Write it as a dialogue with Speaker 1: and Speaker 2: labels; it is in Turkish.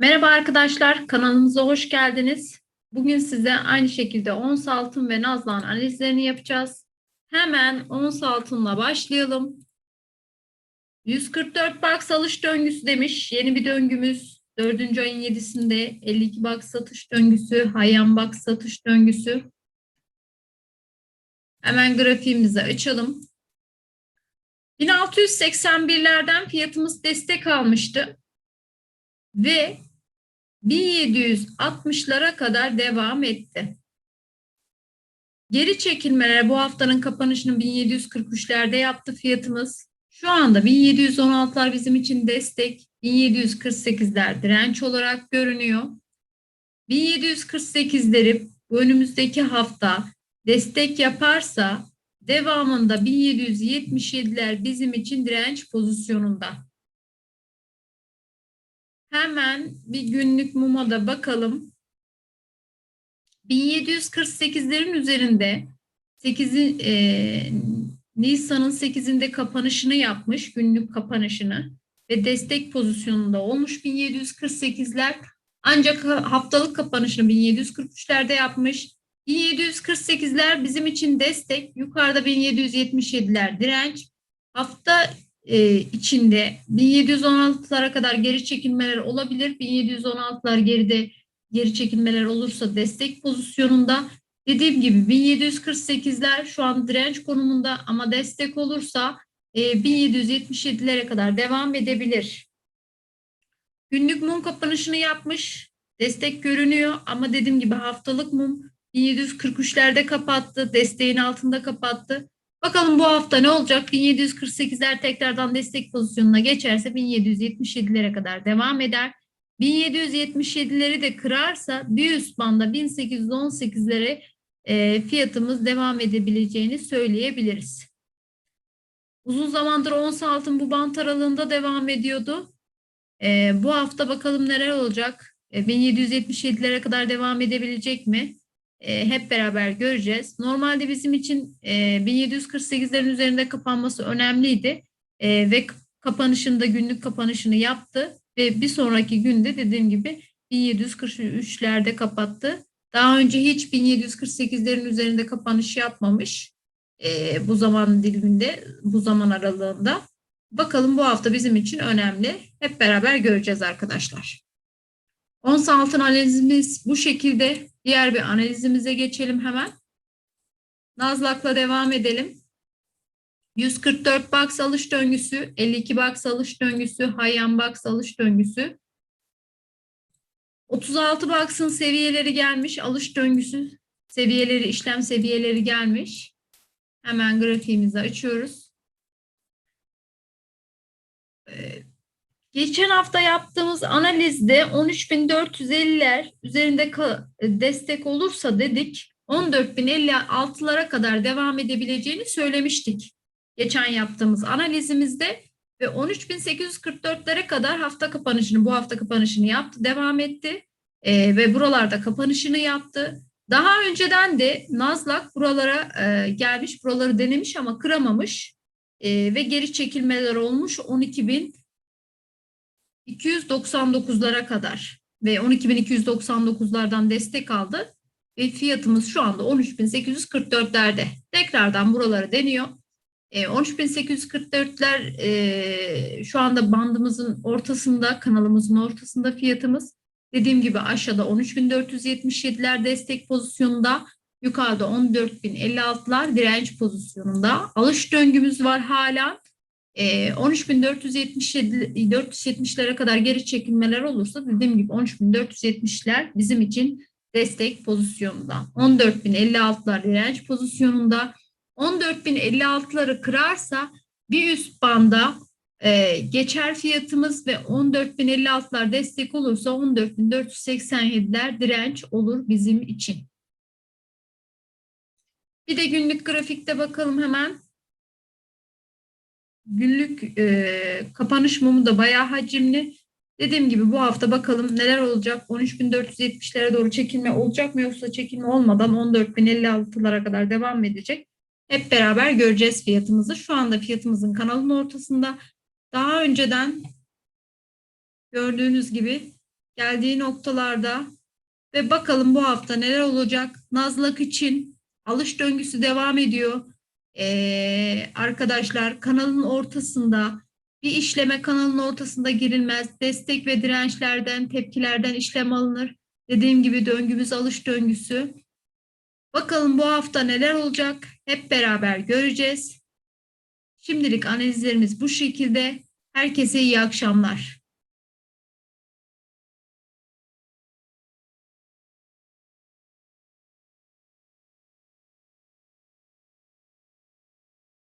Speaker 1: Merhaba arkadaşlar, kanalımıza hoş geldiniz. Bugün size aynı şekilde ons altın ve nazlan analizlerini yapacağız. Hemen ons altınla başlayalım. 144 box alış döngüsü demiş. Yeni bir döngümüz. 4. ayın 7'sinde 52 box satış döngüsü, Hayyan box satış döngüsü. Hemen grafiğimizi açalım. 1681'lerden fiyatımız destek almıştı ve 1760'lara kadar devam etti. Geri çekilmeler bu haftanın kapanışını 1743'lerde yaptı fiyatımız. Şu anda 1716'lar bizim için destek, 1748'ler direnç olarak görünüyor. 1748'leri bu önümüzdeki hafta destek yaparsa devamında 1777'ler bizim için direnç pozisyonunda. Hemen bir günlük muma da bakalım. 1748'lerin üzerinde 8. E, Nisan'ın 8'inde kapanışını yapmış, günlük kapanışını ve destek pozisyonunda olmuş 1748'ler. Ancak haftalık kapanışını 1743'lerde yapmış. 1748'ler bizim için destek, yukarıda 1777'ler direnç. Hafta e, içinde 1716'lara kadar geri çekilmeler olabilir. 1716'lar geride geri çekilmeler olursa destek pozisyonunda. Dediğim gibi 1748'ler şu an direnç konumunda ama destek olursa e, 1777'lere kadar devam edebilir. Günlük mum kapanışını yapmış. Destek görünüyor ama dediğim gibi haftalık mum 1743'lerde kapattı. Desteğin altında kapattı. Bakalım bu hafta ne olacak? 1748'ler tekrardan destek pozisyonuna geçerse 1777'lere kadar devam eder. 1777'leri de kırarsa bir üst banda 1818'lere e, fiyatımız devam edebileceğini söyleyebiliriz. Uzun zamandır ons altın bu bant aralığında devam ediyordu. E, bu hafta bakalım neler olacak? E, 1777'lere kadar devam edebilecek mi? E, hep beraber göreceğiz. Normalde bizim için e, 1748'lerin üzerinde kapanması önemliydi e, ve kapanışında günlük kapanışını yaptı ve bir sonraki günde dediğim gibi 1743'lerde kapattı. Daha önce hiç 1748'lerin üzerinde kapanış yapmamış e, bu zaman diliminde, bu zaman aralığında. Bakalım bu hafta bizim için önemli. Hep beraber göreceğiz arkadaşlar. Ons altın analizimiz bu şekilde. Diğer bir analizimize geçelim hemen. Nazlak'la devam edelim. 144 box alış döngüsü, 52 box alış döngüsü, Hayyan box alış döngüsü. 36 box'ın seviyeleri gelmiş, alış döngüsü seviyeleri, işlem seviyeleri gelmiş. Hemen grafiğimizi açıyoruz. Ee, Geçen hafta yaptığımız analizde 13.450'ler üzerinde destek olursa dedik 14.056'lara kadar devam edebileceğini söylemiştik. Geçen yaptığımız analizimizde ve 13.844'lere kadar hafta kapanışını bu hafta kapanışını yaptı, devam etti e, ve buralarda kapanışını yaptı. Daha önceden de Nazlak buralara e, gelmiş, buraları denemiş ama kıramamış e, ve geri çekilmeler olmuş 12.000 299'lara kadar ve 12.299'lardan destek aldı ve fiyatımız şu anda 13.844'lerde. Tekrardan buraları deniyor. E, 13.844'ler e, şu anda bandımızın ortasında, kanalımızın ortasında fiyatımız. Dediğim gibi aşağıda 13.477'ler destek pozisyonunda, yukarıda 14.056'lar direnç pozisyonunda. Alış döngümüz var hala. 13.470'lere kadar geri çekilmeler olursa dediğim gibi 13.470'ler bizim için destek pozisyonunda. 14.056'lar direnç pozisyonunda. 14.056'ları kırarsa bir üst banda e, geçer fiyatımız ve 14.056'lar destek olursa 14.487'ler direnç olur bizim için. Bir de günlük grafikte bakalım hemen günlük e, kapanış mumu da bayağı hacimli. Dediğim gibi bu hafta bakalım neler olacak. 13.470'lere doğru çekilme olacak mı yoksa çekilme olmadan 14.056'lara kadar devam edecek. Hep beraber göreceğiz fiyatımızı. Şu anda fiyatımızın kanalın ortasında. Daha önceden gördüğünüz gibi geldiği noktalarda ve bakalım bu hafta neler olacak. Nazlak için alış döngüsü devam ediyor. Ee, arkadaşlar kanalın ortasında bir işleme kanalın ortasında girilmez. Destek ve dirençlerden, tepkilerden işlem alınır. Dediğim gibi döngümüz alış döngüsü. Bakalım bu hafta neler olacak? Hep beraber göreceğiz. Şimdilik analizlerimiz bu şekilde. Herkese iyi akşamlar.